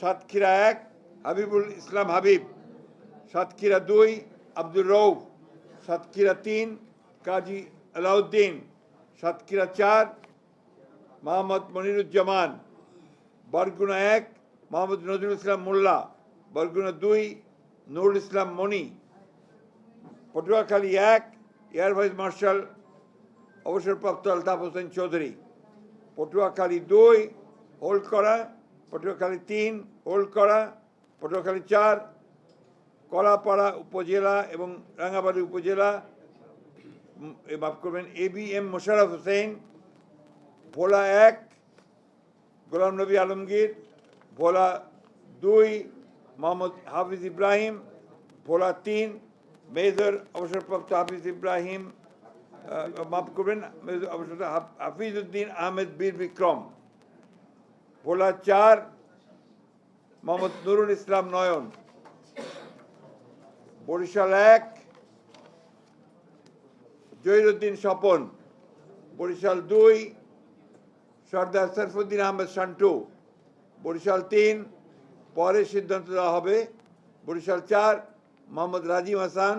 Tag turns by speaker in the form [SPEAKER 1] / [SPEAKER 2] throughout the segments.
[SPEAKER 1] সাতক্ষীরা এক, হাবিবুল ইসলাম হাবিব। সাতক্ষীরা দুই, আব্দুর রৌফ সাতক্ষীরা তিন, কাজী আলাউদ্দিন। সাতক্ষীরা চার, মোহাম্মদ মনিরুজ্জামান। বরগুনা এক, মোহাম্মদ নজরুল ইসলাম মোল্লা। বরগুনা দুই, নুরুল ইসলাম মনি। পটুয়াখালী এক, এয়ার ভাইস মার্শাল অবসরপ্রাপ্ত আলতাফ হোসেন চৌধুরী। পটুয়াখালী দুই হোল্ড করা পটুয়াখালী তিন হোল্ড করা পটুয়াখালী চার, কলাপাড়া উপজেলা এবং রাঙ্গাবাড়ি উপজেলা। মাফ করবেন, A B M Mosharraf Hossain, Bhola এক, গোলাম নবী আলমগীর, ভোলা দুই, মোহাম্মদ হাফিজ ইব্রাহিম, ভোলা তিন, মেজর অবসরপ্রাপ্ত হাফিজ ইব্রাহিম মাফ করবেন, মেজর অবসর হাফ- হাফিজউদ্দিন আহমেদ বীর বিক্রম। ভোলা চার মোহাম্মদ নুরুল ইসলাম নয়ন। বরিশাল এক, জহিরুদ্দিন স্বপন। বরিশাল দুই, সর্দার সরফুদ্দিন আহমেদ শান্টু বরিশাল তিন, পরে সিদ্ধান্ত দেওয়া হবে। বরিশাল চার, মোহাম্মদ রাজিম হাসান।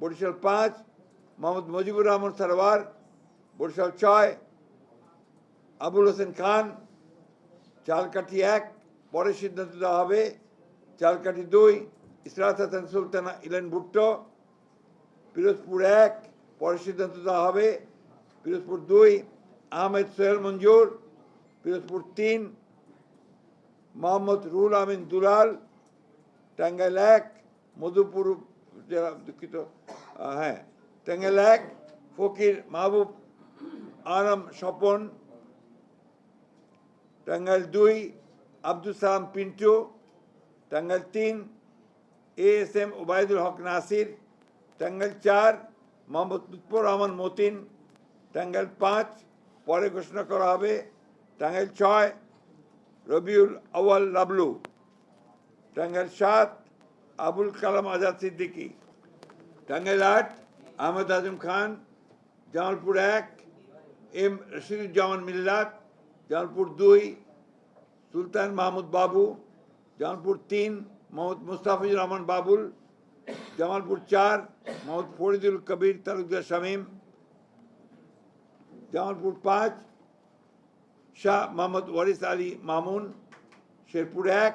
[SPEAKER 1] বরিশাল পাঁচ, মোহাম্মদ মুজিবুর রহমান সারওয়ার বরিশাল ছয়, আবুল হোসেন খান। চালকাঠি এক, পরে সিদ্ধান্ত দেওয়া হবে। চালকাঠি দুই, ইসরাত হাসান সুলতানা ইলেন ভুট্টো। পিরোজপুর এক, পরে সিদ্ধান্ত দেওয়া হবে। পিরোজপুর দুই, আহমেদ সোহেল মঞ্জুর। পিরোজপুর তিন, মোহাম্মদ রুহুল আমিন দুলাল। টাঙ্গাইল এক, মধুপুর জেলা দুঃখিত হ্যাঁ টাঙ্গাইল এক, ফকির মাহবুব আলম স্বপন। টাঙ্গাইল দুই আব্দুল সালাম পিন্টু টাঙ্গাইল তিন A S M Obaidul Haque Nasir Tangail চার মোহাম্মদ লুৎফর রহমান মতিন টাঙ্গাইল পাঁচ পরে ঘোষণা করা হবে টাঙ্গাইল ছয় রবিউল আউয়াল লাবলু টাঙ্গাইল সাত আবুল কালাম আজাদ সিদ্দিকী টাঙ্গাইল আট আহমেদ আজম খান জামালপুর এক এম রশিদুজ্জামান মিল্লাত জামালপুর দুই, সুলতান মাহমুদ বাবু জামালপুর তিন, মোহাম্মদ মুস্তাফিজুর রহমান বাবুল, জামালপুর চার, মোহাম্মদ ফরিদুল কবির তালুকদার শামীম, জামালপুর পাঁচ, শাহ মোহাম্মদ ওয়ারিস আলী মামুন, শেরপুর এক,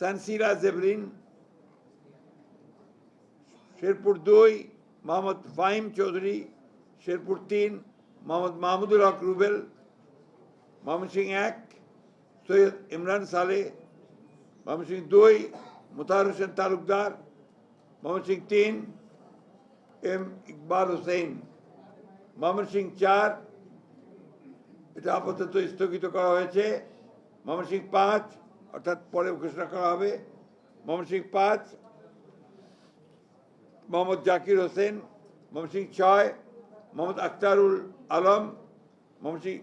[SPEAKER 1] সানসিরা জেবরিন, শেরপুর দুই, মোহাম্মদ ফাহিম চৌধুরী, শেরপুর তিন, মোহাম্মদ মাহমুদুল হক রুবেল সিং এক, সৈয়দ ইমরান সালে, মোহাম্মদ সিং দুই মুতার হোসেন তালুকদার, মোহাম্মদ সিং তিন, এম ইকবাল হোসেন। মোহাম্মদ সিং চার, এটা আপাতত স্থগিত করা হয়েছে। মোহাম্মদ সিং পাঁচ, অর্থাৎ পরে ঘোষণা করা হবে। মোহাম্মদ সিং পাঁচ, মোহাম্মদ জাকির হোসেন। মোহাম্মদ সিং ছয়, মোহাম্মদ আখতারুল আলম। মোহাম্মদ সিং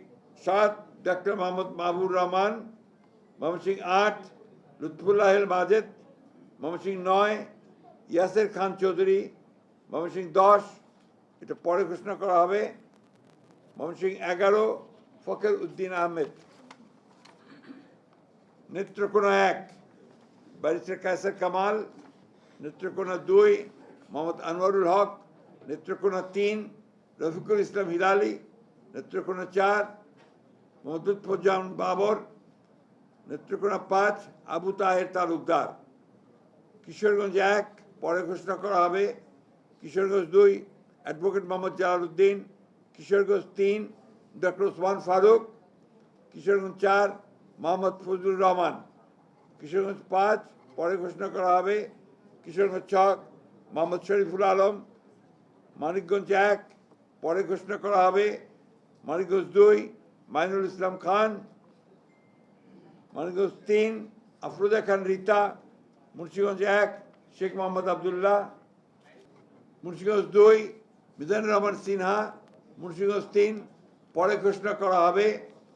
[SPEAKER 1] সাত ডক্টর মোহাম্মদ মাহবুর রহমান মোহাম্মদ সিং আট লুৎফুল্লাহ মাজেদ মোহাম্মদ নয় ইয়াসের খান চৌধুরী মোহাম্মদ দশ এটা পরে ঘোষণা করা হবে। মোহাম্মদ সিং এগারো ফখর উদ্দিন আহমেদ। নেত্রকোনা এক, ব্যারিস্টার কায়সার কামাল। নেত্রকোনা দুই, মোহাম্মদ আনোয়ারুল হক। নেত্রকোনা তিন, রফিকুল ইসলাম হিলালি। নেত্রকোনা চার মোহাম্মদ লুৎফুজ্জামান বাবর, নেত্রকোনা পাঁচ, আবু তাহের তালুকদার। কিশোরগঞ্জ এক, পরে ঘোষণা করা হবে কিশোরগঞ্জ দুই, অ্যাডভোকেট মোহাম্মদ জালালউদ্দিন, কিশোরগঞ্জ তিন, ডক্টর ওসমান ফারুক, কিশোরগঞ্জ চার, মোহাম্মদ ফজলুর রহমান। কিশোরগঞ্জ পাঁচ, পরে ঘোষণা করা হবে কিশোরগঞ্জ ছক, মোহাম্মদ শরীফুল আলম। মানিকগঞ্জ এক, পরে ঘোষণা করা হবে মানিকগঞ্জ দুই মাইনুল ইসলাম খান মানিকগঞ্জ তিন খান, রীতা, মুন্সিগঞ্জ এক, শেখ মোহাম্মদ আবদুল্লাহ, মুন্সিগঞ্জ দুই, মিজানুর রহমান সিনহা, মুন্সিগঞ্জ তিন, পরে ঘোষণা করা হবে